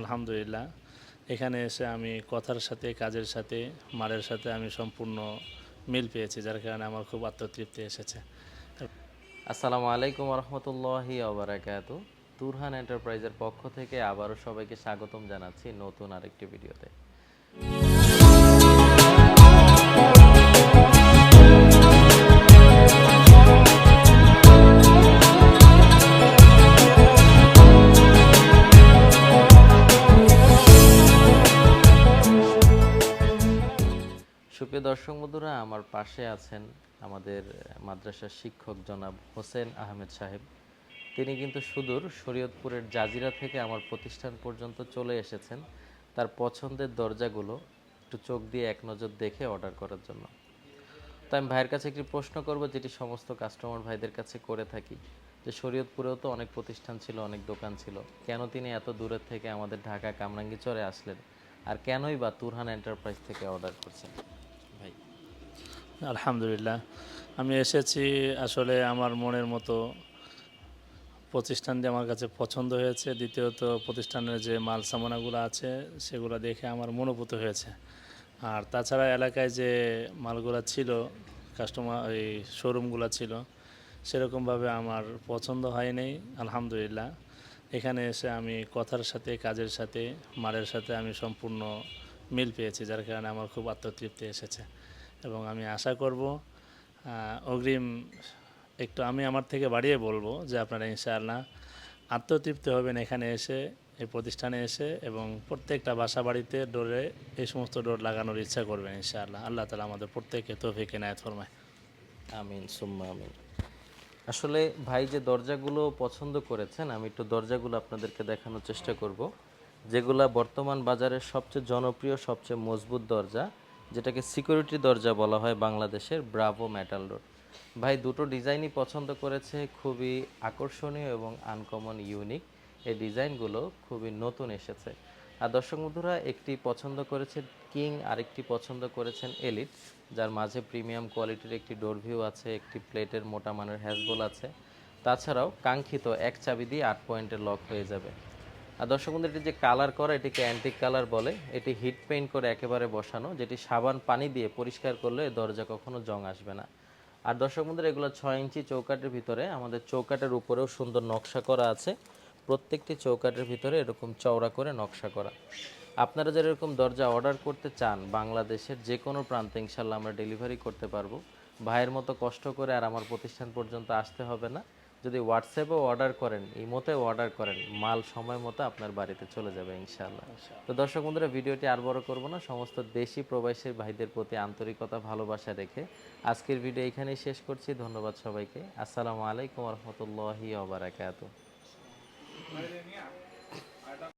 আলহামদুলিল্লাহ। এখানে এসে আমি কথার সাথে, কাজের সাথে মারের সাথে আমি সম্পূর্ণ মিল পেয়েছি, যার কারণে আমার খুব আত্মতৃপ্তি এসেছে। আসসালামু আলাইকুম রহমতুল্লাহি আবরাকাত তুরহান এন্টারপ্রাইজের পক্ষ থেকে আবারও সবাইকে স্বাগতম জানাচ্ছি নতুন আরেকটি ভিডিওতে। সুপ্রিয় দর্শক বন্ধুরা, আমার পাশে আছেন আমাদের মাদ্রাসার শিক্ষক জনাব হোসেন আহমেদ সাহেব। তিনি কিন্তু সুদূর শরীয়তপুরের জাজিরা থেকে আমার প্রতিষ্ঠান পর্যন্ত চলে এসেছেন। তার পছন্দের দরজাগুলো একটু চোখ দিয়ে এক নজর দেখে অর্ডার করার জন্য। তো আমি ভাইয়ের কাছে একটি প্রশ্ন করব, যেটি সমস্ত কাস্টমার ভাইদের কাছে করে থাকি। যে শরীয়তপুরেও তো অনেক প্রতিষ্ঠান ছিল, অনেক দোকান ছিল। কেন তিনি এত দূরের থেকে আমাদের ঢাকা কামরাঙ্গীচরে আসলেন? আর কেনই বা তুরহান এন্টারপ্রাইজ থেকে অর্ডার করছেন? আলহামদুলিল্লাহ। আমি এসেছি আসলে আমার মনের মতো প্রতিষ্ঠানটি আমার কাছে পছন্দ হয়েছে। দ্বিতীয়ত প্রতিষ্ঠানের যে মাল সামানাগুলো আছে, সেগুলো দেখে আমার মনোভূত হয়েছে। আর তাছাড়া এলাকায় যে মালগুলো ছিল কাস্টমার এই শোরুমগুলো ছিল, সেরকমভাবে আমার পছন্দ হয়নি, আলহামদুলিল্লাহ। এখানে এসে আমি কথার সাথে, কাজের সাথে, মালের সাথে আমি সম্পূর্ণ মিল পেয়েছি, যার কারণে আমার খুব আত্মতৃপ্তি এসেছে। এবং আমি আশা করব অগ্রিম একটু আমি আমার থেকে বাড়িয়ে বলব যে আপনারা ইনশাআল্লাহ আত্মতৃপ্তি হবেন এখানে এসে, এই প্রতিষ্ঠানে এসে এবং প্রত্যেকটা বাসা বাড়িতে ডোরে এই সমস্ত ডোর লাগানোর ইচ্ছা করবেন ইনশাআল্লাহ। আল্লাহ তালা আমাদের প্রত্যেককে তৌফিক এনায়ত ফরমায়। আমিন, সুম্মা আমিন। আসলে ভাই যে দরজাগুলো পছন্দ করেছেন, আমি একটু দরজাগুলো আপনাদেরকে দেখানোর চেষ্টা করব, যেগুলা বর্তমান বাজারের সবচেয়ে জনপ্রিয়, সবচেয়ে মজবুত দরজা। যেটাকে সিকিউরিটি দরজা বলা হয় বাংলাদেশের ব্রাভো মেটাল ডোর ভাই, দুটো ডিজাইনই পছন্দ করেছে, খুবই আকর্ষণীয় এবং আনকমন ইউনিক এই ডিজাইনগুলো খুবই নতুন এসেছে। আর দর্শক বন্ধুরা, একটি পছন্দ করেছেন কিং আরেকটি পছন্দ করেছেন এলিট যার মাঝে প্রিমিয়াম কোয়ালিটির একটি ডোর ভিউ আছে, একটি প্লেটের মোটা মানের হ্যাসবোল আছে। তাছাড়াও কাঙ্ক্ষিত এক চাবি দিয়ে আট পয়েন্টের লক হয়ে যাবে। আর দর্শক বন্ধু এটি যে কালার করা, এটিকে অ্যান্টিক কালার বলে, এটি হিট পেইন্ট করে একেবারে বসানো, যেটি সাবান পানি দিয়ে পরিষ্কার করলে দরজা কখনো জং আসবে না। আর দর্শক বন্ধুরা এগুলো ছয় ইঞ্চি চৌকাটের ভিতরে, আমাদের চৌকাটের উপরেও সুন্দর নকশা করা আছে। প্রত্যেকটি চৌকাটের ভিতরে এরকম চওড়া করে নকশা করা। আপনারা যারা এরকম দরজা অর্ডার করতে চান, বাংলাদেশের যে কোনো প্রান্তে ইনশাল্লাহ আমরা ডেলিভারি করতে পারব। ভাইয়ের মতো কষ্ট করে আর আমার প্রতিষ্ঠান পর্যন্ত আসতে হবে না। যদি হোয়াটসঅ্যাপে অর্ডার করেন ইমোতেও অর্ডার করেন মাল সময় মতো আপনার বাড়িতে চলে যাবে ইনশাআল্লাহ। তো দর্শক বন্ধুরা ভিডিওটি আর বড় করব না সমস্ত দেশি প্রবাসী ভাইদের প্রতি আন্তরিকতা ভালোবাসা রেখে আজকের ভিডিও এখানেই শেষ করছি। ধন্যবাদ সবাইকে। আসসালামু আলাইকুম রহমতুল্লাহি ওবারাকাতু